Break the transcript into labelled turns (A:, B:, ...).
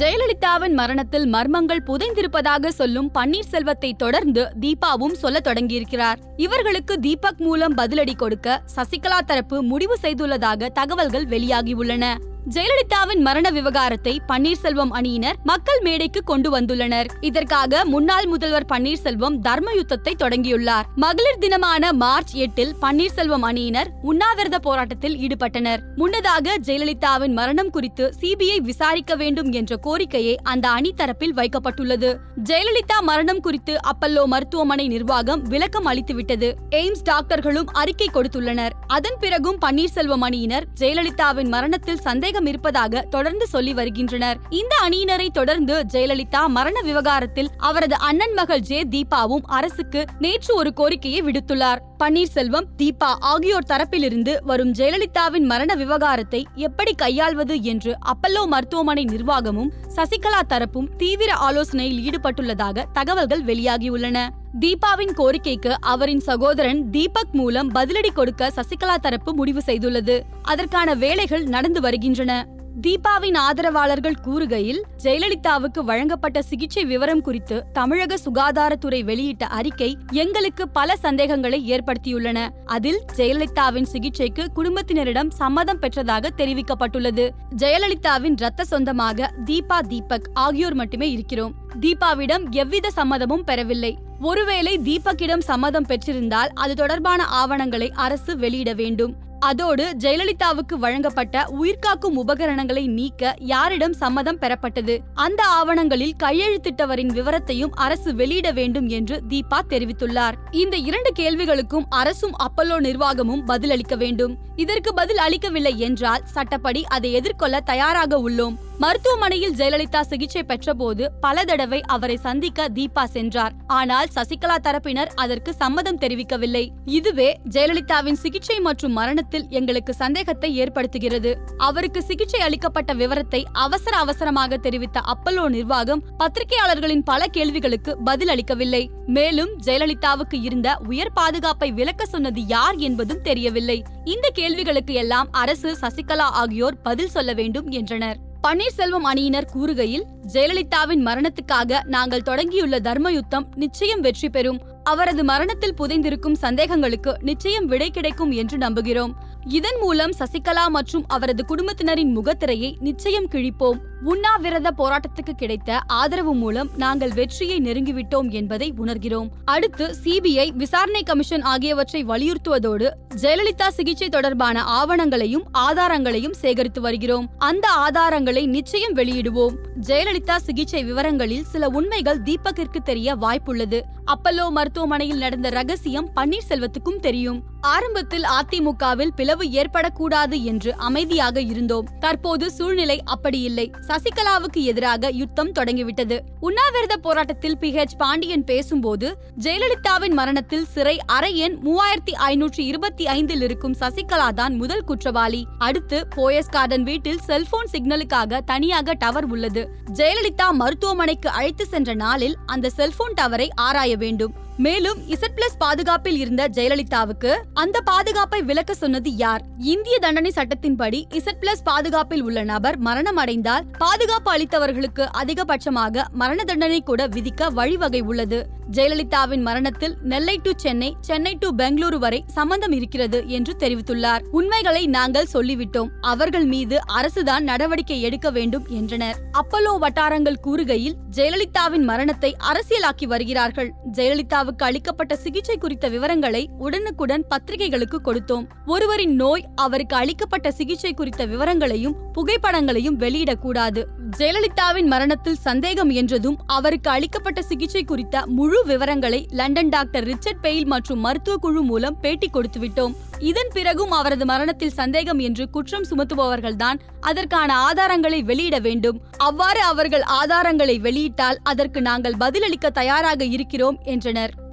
A: ஜெயலலிதாவின் மரணத்தில் மர்மங்கள் புதைந்திருப்பதாக சொல்லும் பன்னீர்செல்வத்தை தொடர்ந்து தீபாவும் சொல்ல தொடங்கியிருக்கிறார். இவர்களுக்கு தீபக் மூலம் பதிலடி கொடுக்க சசிகலா தரப்பு முடிவு செய்துள்ளதாக தகவல்கள் வெளியாகியுள்ளன. ஜெயலலிதாவின் மரண விவகாரத்தை பன்னீர்செல்வம் அணியினர் மக்கள் மேடைக்கு கொண்டு வந்துள்ளனர். இதற்காக முன்னாள் முதல்வர் பன்னீர்செல்வம் தர்ம யுத்தத்தை தொடங்கியுள்ளார். மகளிர் தினமான மார்ச் எட்டில் பன்னீர்செல்வம் அணியினர் உண்ணாவிரத போராட்டத்தில் ஈடுபட்டனர். முன்னதாக ஜெயலலிதாவின் மரணம் குறித்து சிபிஐ விசாரிக்க வேண்டும் என்ற கோரிக்கையை அந்த அணி தரப்பில் வைக்கப்பட்டுள்ளது. ஜெயலலிதா மரணம் குறித்து அப்பல்லோ மருத்துவமனை நிர்வாகம் விளக்கம் அளித்துவிட்டது. எய்ம்ஸ் டாக்டர்களும் அறிக்கை கொடுத்துள்ளனர். அதன் பிறகும் பன்னீர்செல்வம் அணியினர் ஜெயலலிதாவின் மரணத்தில் சந்தேகம் இருப்பதாக தொடர்ந்து சொல்லி வருகின்றனர். இந்த அணியினரை தொடர்ந்து ஜெயலலிதா மரண விவகாரத்தில் அவரது அண்ணன் மகள் ஜே தீபாவும் அரசுக்கு நேற்று ஒரு கோரிக்கையை விடுத்துள்ளார். பன்னீர்செல்வம் தீபா ஆகியோர் தரப்பிலிருந்து வரும் ஜெயலலிதாவின் மரண விவகாரத்தை எப்படி கையாள்வது என்று அப்பல்லோ மருத்துவமனை நிர்வாகமும் சசிகலா தரப்பும் தீவிர ஆலோசனையில் ஈடுபட்டுள்ளதாக தகவல்கள் வெளியாகியுள்ளன. தீபாவின் கோரிக்கைக்கு அவரின் சகோதரன் தீபக் மூலம் பதிலடி கொடுக்க சசிகலா தரப்பு முடிவு செய்துள்ளது. அதற்கான வேலைகள் நடந்து வருகின்றன. தீபாவின் ஆதரவாளர்கள் கூறுகையில் ஜெயலலிதாவுக்கு வழங்கப்பட்ட சிகிச்சை விவரம் குறித்து தமிழக சுகாதாரத்துறை வெளியிட்ட அறிக்கை எங்களுக்கு பல சந்தேகங்களை ஏற்படுத்தியுள்ளன. அதில் ஜெயலலிதாவின் சிகிச்சைக்கு குடும்பத்தினரிடம் சம்மதம் பெற்றதாக தெரிவிக்கப்பட்டுள்ளது. ஜெயலலிதாவின் ரத்த சொந்தமாக தீபா தீபக் ஆகியோர் மட்டுமே இருக்கிறோம். தீபாவிடம் எவ்வித சம்மதமும் பெறவில்லை. ஒருவேளை தீபக்கிடம் சம்மதம் பெற்றிருந்தால் அது தொடர்பான ஆவணங்களை அரசு வெளியிட வேண்டும். அதோடு ஜெயலலிதாவுக்கு வழங்கப்பட்ட உயிர்காக்கும் உபகரணங்களை நீக்க யாரிடம் சம்மதம் பெறப்பட்டது. அந்த ஆவணங்களில் கையெழுத்திட்டவரின் விவரத்தையும் அரசு வெளியிட வேண்டும் என்று தீபா தெரிவித்துள்ளார். இந்த இரண்டு கேள்விகளுக்கும் அரசும் அப்பல்லோ நிர்வாகமும் பதிலளிக்க வேண்டும். இதற்கு பதில் அளிக்கவில்லை என்றால் சட்டப்படி அதை எதிர்கொள்ள தயாராக உள்ளோம். மருத்துவமனையில் ஜெயலலிதா சிகிச்சை பெற்றபோது பல தடவை அவரை சந்திக்க தீபா சென்றார். ஆனால் சசிகலா தரப்பினர் அதற்கு சம்மதம் தெரிவிக்கவில்லை. இதுவே ஜெயலலிதாவின் சிகிச்சை மற்றும் மரணத்தில் எங்களுக்கு சந்தேகத்தை ஏற்படுத்துகிறது. அவருக்கு சிகிச்சை அளிக்கப்பட்ட விவரத்தை அவசர அவசரமாக தெரிவித்த அப்பல்லோ நிர்வாகம் பத்திரிகையாளர்களின் பல கேள்விகளுக்கு பதில் அளிக்கவில்லை. மேலும் ஜெயலலிதாவுக்கு இருந்த உயர் பாதுகாப்பை விலக்க சொன்னது யார் என்பதும் தெரியவில்லை. இந்த கேள்விகளுக்கு எல்லாம் அரசு சசிகலா ஆகியோர் பதில் சொல்ல வேண்டும் என்றனர். பன்னீர்செல்வம் அணியினர் கூறுகையில் ஜெயலலிதாவின் மரணத்துக்காக நாங்கள் தொடங்கியுள்ள தர்ம யுத்தம் நிச்சயம் வெற்றி பெறும். அவரது மரணத்தில் புதைந்திருக்கும் சந்தேகங்களுக்கு நிச்சயம் விடை கிடைக்கும் என்று நம்புகிறோம். இதன் மூலம் சசிகலா மற்றும் அவரது குடும்பத்தினரின் முகத்திரையை நிச்சயம் கிழிப்போம். உண்ணாவிரத போராட்டத்துக்கு கிடைத்த ஆதரவு மூலம் நாங்கள் வெற்றியை நெருங்கிவிட்டோம் என்பதை உணர்கிறோம். அடுத்து சிபிஐ விசாரணை கமிஷன் ஆகியவற்றை வலியுறுத்துவதோடு ஜெயலலிதா சிகிச்சை தொடர்பான ஆவணங்களையும் ஆதாரங்களையும் சேகரித்து வருகிறோம். அந்த ஆதாரங்களை நிச்சயம் வெளியிடுவோம். ஜெயலலிதா சிகிச்சை விவரங்களில் சில உண்மைகள் தீபக்கிற்கு தெரிய வாய்ப்புள்ளது. அப்பல்லோ மருத்துவமனையில் நடந்த ரகசியம் பன்னீர்செல்வத்துக்கும் தெரியும். ஆரம்பத்தில் அதிமுகவில் பிளவு ஏற்படக்கூடாது என்று அமைதியாக இருந்தோம். தற்போது சூழ்நிலை அப்படி இல்லை சசிகலாவுக்கு எதிராக யுத்தம் தொடங்கிவிட்டது. உண்ணாவிரத போராட்டத்தில் பி. ஹெச் பாண்டியன் பேசும்போது ஜெயலலிதாவின் மரணத்தில் சிறை அறை எண் மூவாயிரத்தி ஐநூற்றி இருபத்தி ஐந்தில் இருக்கும் சசிகலா தான் முதல் குற்றவாளி. அடுத்து போயஸ் கார்டன் வீட்டில் செல்போன் சிக்னலுக்காக தனியாக டவர் உள்ளது. ஜெயலலிதா மருத்துவமனைக்கு அழைத்து சென்ற நாளில் அந்த செல்போன் டவரை ஆராய வேண்டும். மேலும் இசட் பிளஸ் பாதுகாப்பில் இருந்த ஜெயலலிதாவுக்கு அந்த பாதுகாப்பை விலக்க சொன்னது யார்? இந்திய தண்டனை சட்டத்தின்படி இசட் பிளஸ் பாதுகாப்பில் உள்ள நபர் மரணம் அடைந்தால் பாதுகாப்பு அளித்தவர்களுக்கு அதிகபட்சமாக மரண தண்டனை கூட விதிக்க வழிவகை உள்ளது. ஜெயலலிதாவின் மரணத்தில் நெல்லை டு சென்னை சென்னை டு பெங்களூரு வரை சம்பந்தம் இருக்கிறது என்று தெரிவித்துள்ளார். உண்மைகளை நாங்கள் சொல்லிவிட்டோம். அவர்கள் மீது அரசுதான் நடவடிக்கை எடுக்க வேண்டும் என்றனர். அப்பல்லோ வட்டாரங்கள் கூறுகையில் ஜெயலலிதாவின் மரணத்தை அரசியலாக்கி வருகிறார்கள். ஜெயலலிதாவுக்கு அளிக்கப்பட்ட சிகிச்சை குறித்த விவரங்களை உடனுக்குடன் பத்திரிகைகளுக்கு கொடுத்தோம். ஒருவரின் நோய் அவருக்கு அளிக்கப்பட்ட சிகிச்சை குறித்த விவரங்களையும் புகைப்படங்களையும் வெளியிடக்கூடாது. ஜெயலலிதாவின் மரணத்தில் சந்தேகம் என்றதும் அவருக்கு அளிக்கப்பட்ட சிகிச்சை குறித்த முழு விவரங்களை லண்டன் டாக்டர் ரிச்சர்ட் பெயில் மற்றும் மருத்துவ குழு மூலம் பேட்டி கொடுத்துவிட்டோம். இதன் பிறகும் அவரது மரணத்தில் சந்தேகம் என்று குற்றம் சுமத்துபவர்கள்தான் அதற்கான ஆதாரங்களை வெளியிட வேண்டும். அவ்வாறு அவர்கள் ஆதாரங்களை வெளியிட்டால் அதற்கு நாங்கள் பதிலளிக்க தயாராக இருக்கிறோம் என்றனர்.